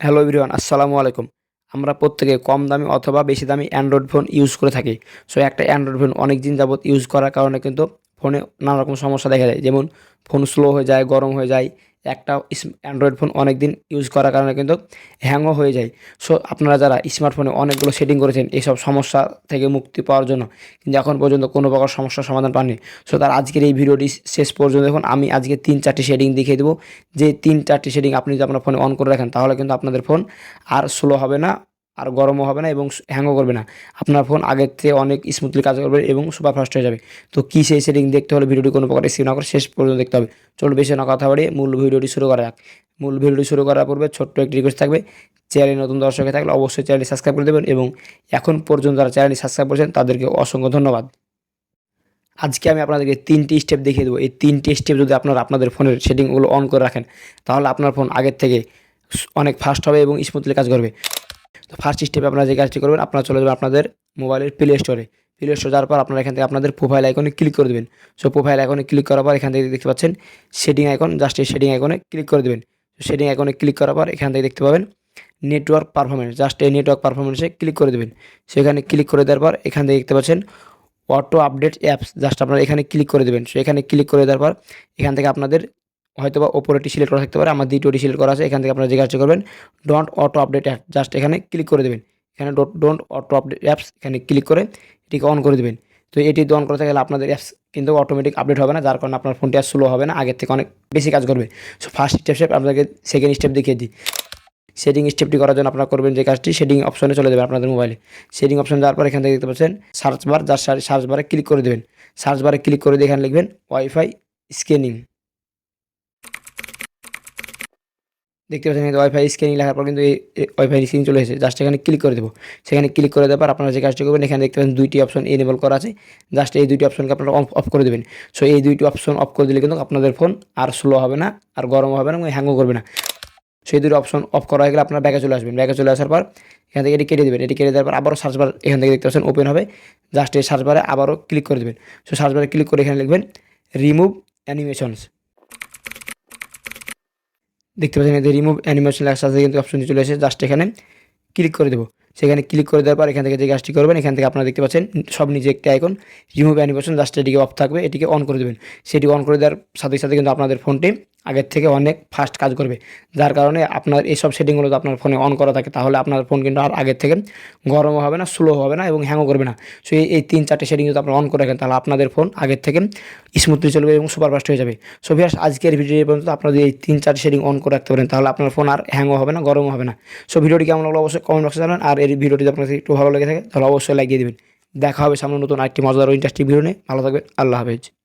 Hello everyone, আসসালামু আলাইকুম। আমরা প্রত্যেকে কম দামি অথবা বেশি দামি অ্যান্ড্রয়েড ফোন ইউজ করে থাকি। সো একটা অ্যান্ড্রয়েড ফোন অনেক দিন যাবত ইউজ করার কারণে কিন্তু ফোনে নানা রকম সমস্যা দেখা যায় যেমন ফোন স্লো হয়ে যায়, গরম হয়ে যায় একটা অ্যান্ড্রয়েড ফোন অনেক দিন ইউজ করার কারণে কিন্তু হ্যাংও হয়ে যায়। সো আপনারা যারা স্মার্টফোনে অনেকগুলো সেটিং করেছেন, এইসব সমস্যা থেকে মুক্তি পাওয়ার জন্য কিন্তু এখন পর্যন্ত কোনো প্রকার সমস্যার সমাধান পাননি। সো তার আজকের এই ভিডিওটি শেষ পর্যন্ত দেখুন, আমি আজকে তিন চারটি শেডিং দেখিয়ে দেবো। যে তিন চারটি শেডিং আপনি যদি আপনার ফোনে অন করে রাখেন, তাহলে কিন্তু আপনাদের ফোন আর স্লো হবে না। আর গরমও হবে না এবং হ্যাংও করবে না। আপনার ফোন আগের থেকে অনেক স্মুথলি কাজ করবে এবং সুপার ফাস্ট হয়ে যাবে। তো কী সেই সেটিং দেখতে হলে ভিডিওটি কোনো প্রকার স্ক্রিন না করে শেষ পর্যন্ত দেখতে হবে। চলো বেশি না কথা বাড়িয়ে মূল ভিডিওটি শুরু করা যাক। মূল ভিডিওটি শুরু করার পূর্বে ছোট্ট একটি রিকোয়েস্ট থাকবে। চ্যানেলে নতুন দর্শক থাকলে অবশ্যই চ্যানেলটি সাবস্ক্রাইব করে দেবেন এবং এখন পর্যন্ত যারা চ্যানেলটি সাবস্ক্রাইব করেছেন তাদেরকে অসংখ্য ধন্যবাদ। আজকে আমি আপনাদেরকে তিনটি স্টেপ দেখিয়ে দেবো। এই তিনটি স্টেপ যদি আপনারা আপনাদের ফোনের সেটিংগুলো অন করে রাখেন, তাহলে আপনার ফোন আগের থেকে অনেক ফাস্ট হবে এবং স্মুথলি কাজ করবে। তো ফার্স্ট স্টেপে আপনারা যে কাজটি করবেন, আপনারা চলে যাবেন আপনাদের মোবাইলের প্লে স্টোরে প্লে স্টোর যাওয়ার পর আপনারা এখান থেকে আপনাদের প্রোফাইল আইকনে ক্লিক করে দেবেন। সো প্রোফাইল আইকনে ক্লিক করার পর এখান থেকে দেখতে পাচ্ছেন সেটিং আইকন জাস্ট এই সেটিং আইকনে ক্লিক করে দেবেন। সেটিং আইকনে ক্লিক করার পর এখান থেকে দেখতে পাবেন নেটওয়ার্ক পারফরমেন্স জাস্ট এই নেটওয়ার্ক পারফরমেন্সে ক্লিক করে দেবেন। সেখানে ক্লিক করে দেওয়ার পর এখান থেকে দেখতে পাচ্ছেন অটো আপডেট অ্যাপস জাস্ট আপনারা এখানে ক্লিক করে দেবেন। সো এখানে ক্লিক করে দেওয়ার পর এখান থেকে আপনাদের হয়তো বা ওপরেটি সিলেক্ট করা থাকতে পারে, আমার দ্বিতীয়টি সিলেক্ট করা আছে, এখান থেকে আপনারা কাজটি করবেন don't auto update app just এখানে ক্লিক করে দেবেন। এখানে ডোট ডোন্ট অটো আপডেট অ্যাপস এখানে ক্লিক করে এটিকে অন করে দেবেন। তো এটি অন করতে গেলে আপনাদের অ্যাপস কিন্তু অটোমেটিক আপডেট হবে না, যার কারণে আপনার ফোনটি আর স্লো হবে না, আগের থেকে অনেক বেশি কাজ করবে। সো ফার্স্ট স্টেপ স্টেপ আপনাদেরকে সেকেন্ড স্টেপ দেখিয়ে দিই। সেটিং স্টেপটি করার জন্য আপনারা করবেন যে কাজটি সেটিং অপশনে চলে যাবেন আপনাদের মোবাইলে সেটিং অপশন যাওয়ার পর এখান থেকে দেখতে পাচ্ছেন সার্চ বার যার সার্চ বারে ক্লিক করে দেবেন। সার্চ বারে ক্লিক করে দিয়ে এখানে লিখবেন ওয়াইফাই স্ক্যানিং দেখতে পাচ্ছেন কিন্তু ওয়াইফাই স্ক্যানিং লেখার পর কিন্তু এই ওয়াইফাই স্ক্যানিং চলে এসেছে। জাস্ট এখানে ক্লিক করে দেবো। সেখানে ক্লিক করে দেওয়ার পর আপনারা যে কাজটি করবেন, এখানে দেখতে পাচ্ছেন দুইটি অপশন এনেবল করা আছে। জাস্ট এই দুইটি অপশনকে আপনারা অফ করে দেবেন। সো এই দুইটি অপশন অফ করে দিলে কিন্তু আপনাদের ফোন আর স্লো হবে না, আর গরম হবে না হ্যাংও করবে না। সেই দুটো অপশন অফ করা হয়ে গেলে আপনার ব্যাগে চলে আসবেন। ব্যাগে চলে আসার পর এখান থেকে এটি কেটে দেবেন। এটি কেটে দেওয়ার পর আবারও সার্চ বার এখান থেকে দেখতে পাচ্ছেন ওপেন হবে। জাস্ট এই সার্চ বারে আবারও ক্লিক করে দেবেন। সো সার্চ বারে ক্লিক করে এখানে লিখবেন রিমুভ অ্যানিমেশনস দেখতে পাচ্ছেন এতে রিমুভ অ্যানিমেশন লেখার সাথে কিন্তু অপশনটি চলে এসে জাস্ট এখানে ক্লিক করে দেবো। সেখানে ক্লিক করে দেওয়ার পর এখান থেকে যে কাজটি করবেন, এখান থেকে আপনারা দেখতে পাচ্ছেন সব নিজে একটি আইকন রিমুভ অ্যানিমেশন জাস্ট এটিকে অফ থাকবে, এটিকে অন করে দেবেন। সেটি অন করে দেওয়ার সাথে সাথে কিন্তু আপনাদের ফোনটি আগের থেকে অনেক ফাস্ট কাজ করবে। যার কারণে আপনার এইসব সেটিংগুলো আপনার ফোনে অন করা থাকে, তাহলে আপনার ফোন কিন্তু আর আগের থেকে গরমও হবে না স্লো হবে না এবং হ্যাংও করবে না। সো এই তিন, চারটে সেটিং যদি আপনার অন করে রাখেন, তাহলে আপনাদের ফোন আগের থেকে স্মুথলি চলবে এবং সুপার ফাস্ট হয়ে যাবে। সো ভিয়াস আজকের ভিডিও পর্যন্ত। আপনারা যদি এই তিন, চারটে সেটিং অন করে রাখতে পারেন, তাহলে আপনার ফোন আর হ্যাংও হবে না, গরমও হবে না। সো ভিডিওটি কেমন লাগল অবশ্যই কমেন্ট বক্সে জানান। আর এই ভিডিওটি যদি আপনার একটু ভালো লেগে থাকে, তাহলে অবশ্যই লাগিয়ে দেবেন। দেখা হবে সামনে নতুন আরেকটি মজাদার ইন্টারেস্টিং ভিডিও নিয়ে। ভালো থাকবেন। আল্লাহ হাফেজ।